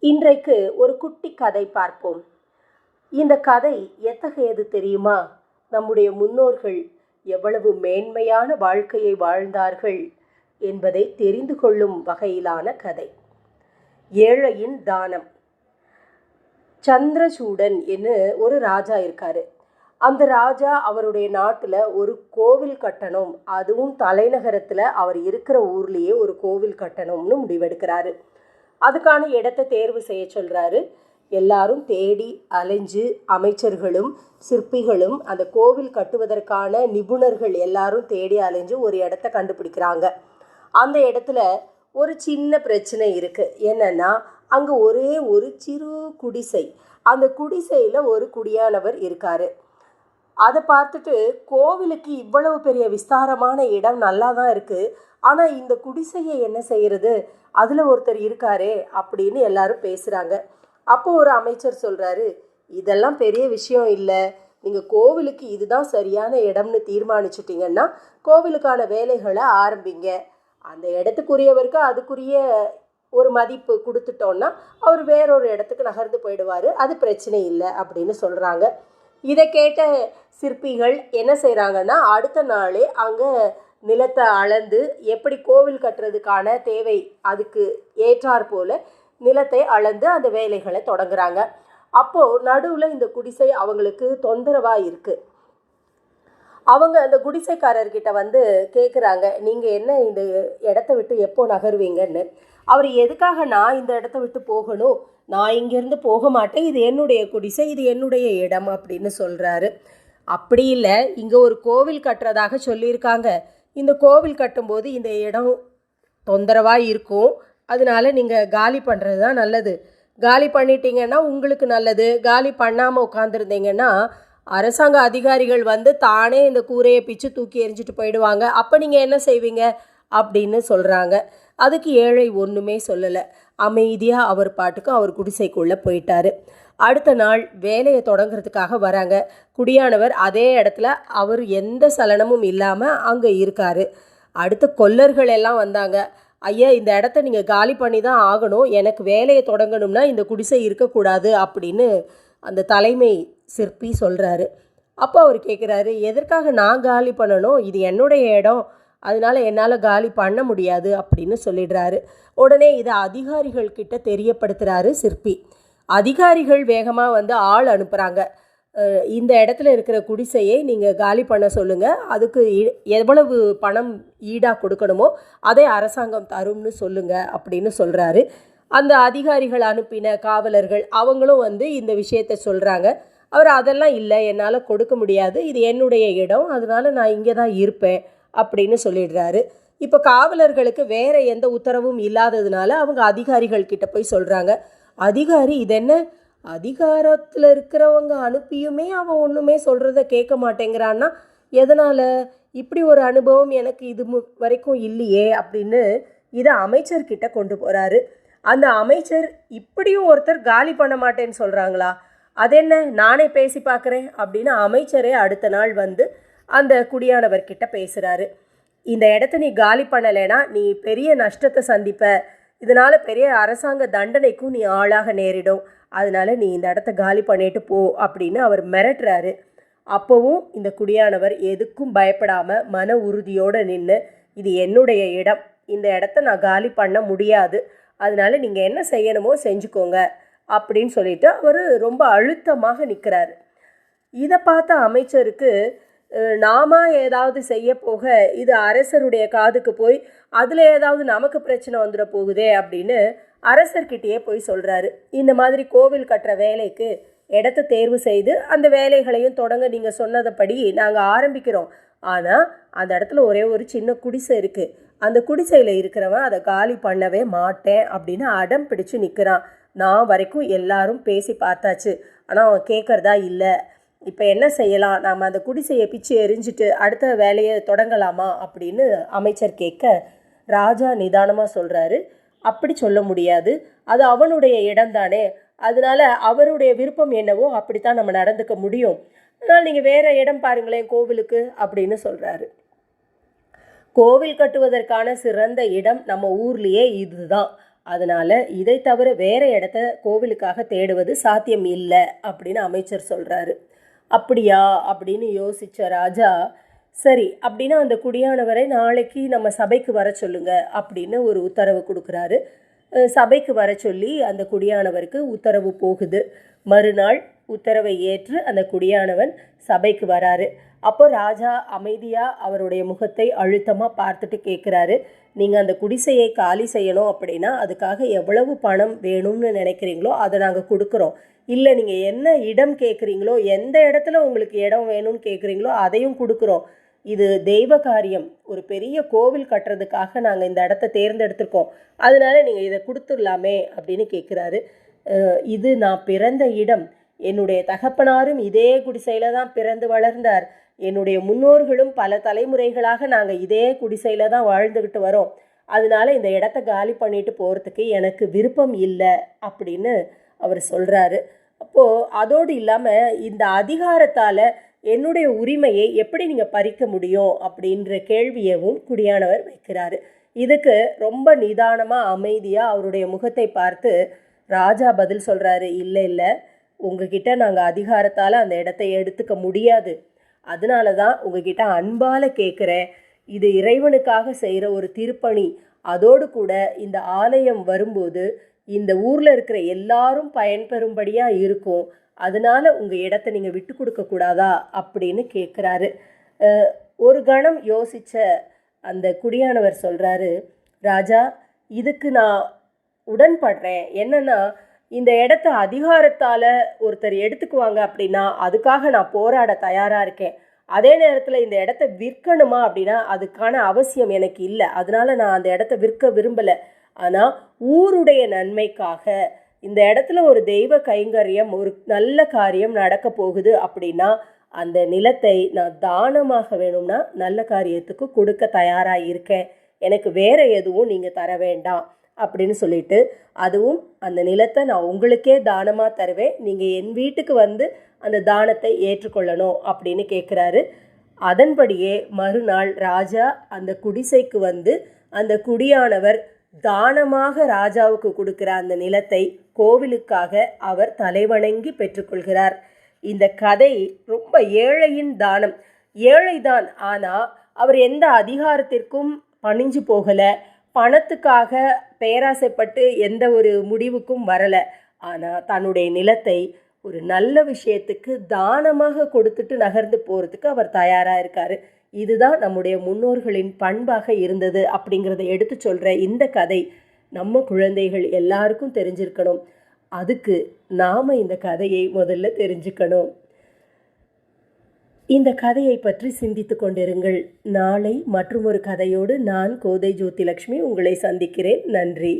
இன்றைக்கு ஒரு குட்டி கதை பார்ப்போம். இந்த கதை எத்தகையது தெரியுமா? நம்முடைய முன்னோர்கள் எவ்வளவு மேன்மையான வாழ்க்கையை வாழ்ந்தார்கள் என்பதை தெரிந்து கொள்ளும் வகையிலான கதை. ஏழையின் தானம். சந்திரசூடன் என்று ஒரு ராஜா இருக்காரு. அந்த ராஜா அவருடைய நாட்டில் ஒரு கோவில் கட்டணும். அதுவும் தலைநகரத்தில் அவர் இருக்கிற ஊர்லேயே ஒரு கோவில் கட்டணும்னு முடிவெடுக்கிறாரு. அதுக்கான இடத்தை தேர்வு செய்ய சொல்கிறாரு எல்லாரும் தேடி அலைஞ்சு அமைச்சர்களும் சிற்பிகளும் அந்த கோவில் கட்டுவதற்கான நிபுணர்கள் எல்லாரும் தேடி அலைஞ்சு ஒரு இடத்த கண்டுபிடிக்கிறாங்க. அந்த இடத்துல ஒரு சின்ன பிரச்சனை இருக்குது என்னன்னா அங்கே ஒரே ஒரு சிறு குடிசை. அந்த குடிசையில் ஒரு குடியானவர் இருக்கார். அதை பார்த்துட்டு கோவிலுக்கு இவ்வளவு பெரிய விஸ்தாரமான இடம் நல்லா தான் இருக்குது ஆனால் இந்த குடிசையை என்ன செய்கிறது அதில் ஒருத்தர் இருக்காரே அப்படின்னு எல்லாரும் பேசுகிறாங்க அப்போ ஒரு அமைச்சர் சொல்கிறாரு இதெல்லாம் பெரிய விஷயம் இல்லை. நீங்கள் கோவிலுக்கு இதுதான் சரியான இடம்னு தீர்மானிச்சிட்டிங்கன்னா கோவிலுக்கான வேலைகளை ஆரம்பிங்க. அந்த இடத்துக்குரியவருக்கு அதுக்குரிய ஒரு மதிப்பு கொடுத்துட்டோன்னா அவர் வேறொரு இடத்துக்கு நகர்ந்து போயிடுவார். அது பிரச்சனை இல்லை அப்படின்னு சொல்கிறாங்க இதை கேட்ட சிற்பிகள் என்ன செய்கிறாங்கன்னா அடுத்த நாளே அங்கே நிலத்தை அளந்து எப்படி கோவில் கட்டுறதுக்கான தேவை அதுக்கு ஏற்றாற் போல நிலத்தை அளந்து அந்த வேலைகளை தொடங்குறாங்க. அப்போது நடுவில் இந்த குடிசை அவங்களுக்கு தொந்தரவாக இருக்குது அவங்க அந்த குடிசைக்காரர்கிட்ட வந்து கேட்குறாங்க நீங்கள் என்ன இந்த இடத்த விட்டு எப்போ நகருவீங்கன்னு? அவர் எதுக்காக நான் இந்த இடத்த விட்டு போகணும்? நான் இங்கேருந்து போக மாட்டேன். இது என்னுடைய குடிசை இது என்னுடைய இடம் அப்படின்னு சொல்கிறாரு அப்படி இல்லை இங்கே ஒரு கோவில் கட்டுறதாக சொல்லியிருக்காங்க. இந்த கோவில் கட்டும்போது இந்த இடம் தொந்தரவாக இருக்கும். அதனால நீங்கள் காலி பண்ணுறது தான் நல்லது. காலி பண்ணிட்டீங்கன்னா உங்களுக்கு நல்லது. காலி பண்ணாமல் உட்காந்துருந்தீங்கன்னா அரசாங்க அதிகாரிகள் வந்து தானே இந்த கூரையை பிச்சு தூக்கி எரிஞ்சிட்டு போயிடுவாங்க. அப்போ நீங்கள் என்ன செய்வீங்க? அப்படின்னு சொல்கிறாங்க அதுக்கு ஏழை ஒன்றுமே சொல்லலை. அமைதியாக அவர் பாட்டுக்கு அவர் குடிசைக்குள்ளே போயிட்டார். அடுத்த நாள் வேலையை தொடங்குறதுக்காக வராங்க. குடியானவர் அதே இடத்துல அவர் எந்த சலனமும் இல்லாமல் அங்கே இருக்காரு. அடுத்து கொல்லர்கள் எல்லாம் வந்தாங்க. ஐயா இந்த இடத்த நீங்கள் காலி பண்ணி தான் ஆகணும். எனக்கு வேலையை தொடங்கணும்னா இந்த குடிசை இருக்கக்கூடாது அப்படின்னு அந்த தலைமை சிற்பி சொல்கிறாரு அப்போ அவர் கேட்குறாரு எதற்காக நான் காலி பண்ணணும்? இது என்னுடைய இடம். அதனால என்னால் காலி பண்ண முடியாது அப்படின்னு சொல்லிடுறாரு. உடனே இதை அதிகாரிகள் கிட்ட தெரியப்படுத்துகிறாரு சிற்பி. அதிகாரிகள் வேகமாக வந்து ஆள் அனுப்புகிறாங்க இந்த இடத்துல இருக்கிற குடிசையை நீங்கள் காலி பண்ண சொல்லுங்கள் அதுக்கு எவ்வளவு பணம் ஈடாக கொடுக்கணுமோ அதை அரசாங்கம் தரும்னு சொல்லுங்கள் அப்படின்னு சொல்கிறாரு அந்த அதிகாரிகள் அனுப்பின காவலர்கள் அவங்களும் வந்து இந்த விஷயத்த சொல்கிறாங்க அவர் அதெல்லாம் இல்லை என்னால் கொடுக்க முடியாது. இது என்னுடைய இடம். அதனால நான் இங்கே தான் இருப்பேன் அப்படின்னு சொல்லிடுறாரு. இப்போ காவலர்களுக்கு வேறு எந்த உத்தரவும் இல்லாததுனால அவங்க அதிகாரிகள் கிட்ட போய் சொல்கிறாங்க அதிகாரி இது என்ன? அதிகாரத்தில் இருக்கிறவங்க அனுப்பியுமே அவன் ஒன்றுமே சொல்கிறத கேட்க மாட்டேங்கிறான்னா எதனால்? இப்படி ஒரு அனுபவம் எனக்கு இது வரைக்கும் இல்லையே அப்படின்னு இதை அமைச்சர்கிட்ட கொண்டு போகிறாரு அந்த அமைச்சர் இப்படியும் ஒருத்தர் காலி பண்ண மாட்டேன்னு சொல்கிறாங்களா அதென்ன நானே பேசி பார்க்குறேன் அப்படின்னு அமைச்சரே அடுத்த நாள் வந்து அந்த குடியானவர்கிட்ட பேசுகிறாரு இந்த இடத்த நீ காலி பண்ணலைன்னா நீ பெரிய நஷ்டத்தை சந்திப்ப. இதனால் பெரிய அரசாங்க தண்டனைக்கும் நீ ஆளாக நேரிடும். அதனால நீ இந்த இடத்த காலி பண்ணிட்டு போ அப்படின்னு அவர் மிரட்டுறாரு. அப்போவும் இந்த குடியானவர் எதுக்கும் பயப்படாமல் மன உறுதியோடு நின்று இது என்னுடைய இடம். இந்த இடத்த நான் காலி பண்ண முடியாது. அதனால நீங்கள் என்ன செய்யணுமோ செஞ்சுக்கோங்க அப்படின்னு சொல்லிட்டு அவர் ரொம்ப அழுத்தமாக நிற்கிறாரு இதை பார்த்த அமைச்சருக்கு நாம ஏதாவது செய்ய போக இது அரசருடைய காதுக்கு போய் அதில் ஏதாவது நமக்கு பிரச்சனை வந்துட போகுதே அப்படின்னு அரசர்கிட்டயே போய் சொல்கிறாரு இந்த மாதிரி கோவில் கட்டுற வேலைக்கு இடத்த தேர்வு செய்து அந்த வேலைகளையும் தொடங்க நீங்கள் சொன்னதைப்படி நாங்கள் ஆரம்பிக்கிறோம். ஆனால் அந்த இடத்துல ஒரே ஒரு சின்ன குடிசை இருக்குது அந்த குடிசையில் இருக்கிறவன் அதை காலி பண்ணவே மாட்டேன் அப்படின்னு அடம் பிடிச்சு நிற்கிறான் நான் வரைக்கும் எல்லாரும் பேசி பார்த்தாச்சு. ஆனால் அவன் கேட்குறதா இல்லை. இப்போ என்ன செய்யலாம்? நாம் அந்த குடிசையை பிச்சு எரிஞ்சிட்டு அடுத்த வேலையை தொடங்கலாமா? அப்படின்னு அமைச்சர் கேட்க ராஜா நிதானமாக சொல்கிறாரு அப்படி சொல்ல முடியாது. அது அவனுடைய இடம்தானே அதனால அவருடைய விருப்பம் என்னவோ அப்படித்தான் நம்ம நடந்துக்க முடியும். அதனால் நீங்கள் வேற இடம் பாருங்களேன் கோவிலுக்கு அப்படின்னு சொல்கிறாரு கோவில் கட்டுவதற்கான சிறந்த இடம் நம்ம ஊர்லேயே இதுதான். அதனால் இதை தவிர வேறு இடத்த கோவிலுக்காக தேடுவது சாத்தியம் இல்லை அப்படின்னு அமைச்சர் சொல்கிறாரு அப்படியா? அப்படின்னு யோசித்த ராஜா சரி அப்படின்னா அந்த குடியானவரை நாளைக்கு நம்ம சபைக்கு வர சொல்லுங்க அப்படின்னு ஒரு உத்தரவு கொடுக்குறாரு. சபைக்கு வர சொல்லி அந்த குடியானவருக்கு உத்தரவு போகுது. மறுநாள் உத்தரவை ஏற்று அந்த குடியானவன் சபைக்கு வராரு. அப்போ ராஜா அமைதியாக அவருடைய முகத்தை அழுத்தமாக பார்த்துட்டு கேட்குறாரு நீங்கள் அந்த குடிசையை காலி செய்யணும் அப்படின்னா அதுக்காக எவ்வளவு பணம் வேணும்னு நினைக்கிறீங்களோ அதை நாங்கள் கொடுக்குறோம். இல்லை நீங்கள் என்ன இடம் கேட்குறீங்களோ எந்த இடத்துல உங்களுக்கு இடம் வேணும்னு கேட்குறீங்களோ அதையும் கொடுக்குறோம். இது தெய்வ காரியம். ஒரு பெரிய கோவில் கட்டுறதுக்காக நாங்கள் இந்த இடத்த தேர்ந்தெடுத்திருக்கோம். அதனால நீங்கள் இதை கொடுத்துடலாமே அப்படின்னு கேட்குறாரு இது நான் பிறந்த இடம். என்னுடைய தகப்பனாரும் இதே குடிசையில் தான் பிறந்து வளர்ந்தார். என்னுடைய முன்னோர்களும் பல தலைமுறைகளாக நாங்கள் இதே குடிசையில் தான் வாழ்ந்துக்கிட்டு வரோம். அதனால இந்த இடத்த காலி பண்ணிட்டு போகிறதுக்கு எனக்கு விருப்பம் இல்லை அப்படின்னு அவர் சொல்கிறாரு அப்போது அதோடு இல்லாமல் இந்த அதிகாரத்தால் என்னுடைய உரிமையை எப்படி நீங்கள் பறிக்க முடியும் அப்படின்ற கேள்வியவும் குடியானவர் வைக்கிறாரு. இதுக்கு ரொம்ப நிதானமாக அமைதியாக அவருடைய முகத்தை பார்த்து ராஜா பதில் சொல்கிறாரு இல்லை இல்லை. உங்ககிட்ட நாங்கள் அதிகாரத்தால் அந்த இடத்த எடுத்துக்க முடியாது. அதனால தான் உங்ககிட்ட அன்பால் கேட்குறேன் இது இறைவனுக்காக செய்கிற ஒரு திருப்பணி. அதோடு கூட இந்த ஆலயம் வரும்போது இந்த ஊரில் இருக்கிற எல்லாரும் பயன்பெறும்படியாக இருக்கும். அதனால உங்கள் இடத்த நீங்கள் விட்டு கொடுக்கக்கூடாதா அப்படின்னு கேட்குறாரு ஒரு கணம் யோசித்த அந்த குடியானவர் சொல்கிறாரு ராஜா இதுக்கு நான் உடன்படுறேன். என்னன்னா இந்த இடத்த அதிகாரத்தால் ஒருத்தர் எடுத்துக்குவாங்க அப்படின்னா அதுக்காக நான் போராட தயாராக இருக்கேன். அதே நேரத்தில் இந்த இடத்த விற்கணுமா அப்படின்னா அதுக்கான அவசியம் எனக்கு இல்லை. அதனால நான் அந்த இடத்த விற்க விரும்பலை. ஆனால் ஊருடைய நன்மைக்காக இந்த இடத்துல ஒரு தெய்வ கைங்கரியம் ஒரு நல்ல காரியம் நடக்க போகுது அப்படின்னா அந்த நிலத்தை நான் தானமாக வேணும்னா நல்ல காரியத்துக்கு கொடுக்க தயாராக இருக்கேன். எனக்கு வேறு எதுவும் நீங்கள் தர வேண்டாம். அப்படின்னு சொல்லிட்டு அதுவும் அந்த நிலத்தை நான் உங்களுக்கே தானமாக தருவேன். நீங்கள் என் வீட்டுக்கு வந்து அந்த தானத்தை ஏற்றுக்கொள்ளணும் அப்படின்னு கேட்குறாரு அதன்படியே மறுநாள் ராஜா அந்த குடிசைக்கு வந்து அந்த குடியானவர் தானமாக ராஜாவுக்கு கொடுக்கிற அந்த நிலத்தை கோவிலுக்காக அவர் தலைவணங்கி பெற்றுக்கொள்கிறார். இந்த கதை ரொம்ப ஏழையின் தானம். ஏழைதான். ஆனால் அவர் எந்த அதிகாரத்திற்கும் பணிஞ்சு போகலை. பணத்துக்காக பேராசைப்பட்டு எந்த ஒரு முடிவுக்கும் வரலை. ஆனால் தன்னுடைய நிலத்தை ஒரு நல்ல விஷயத்துக்கு தானமாக கொடுத்துட்டு நகர்ந்து போகிறதுக்கு அவர் தயாராக இருக்கார். இதுதான் நம்முடைய முன்னோர்களின் பண்பாக இருந்தது அப்படிங்கிறத எடுத்து சொல்கிற இந்த கதை நம்ம குழந்தைகள் எல்லாருக்கும் தெரிஞ்சிருக்கணும். அதுக்கு நாம் இந்த கதையை முதல்ல தெரிஞ்சுக்கணும். இந்த கதையை பற்றி சிந்தித்து கொண்டிருங்கள். நாளை மற்றும் ஒரு கதையோடு நான் கோதை ஜோதிலட்சுமி உங்களை சந்திக்கிறேன். நன்றி.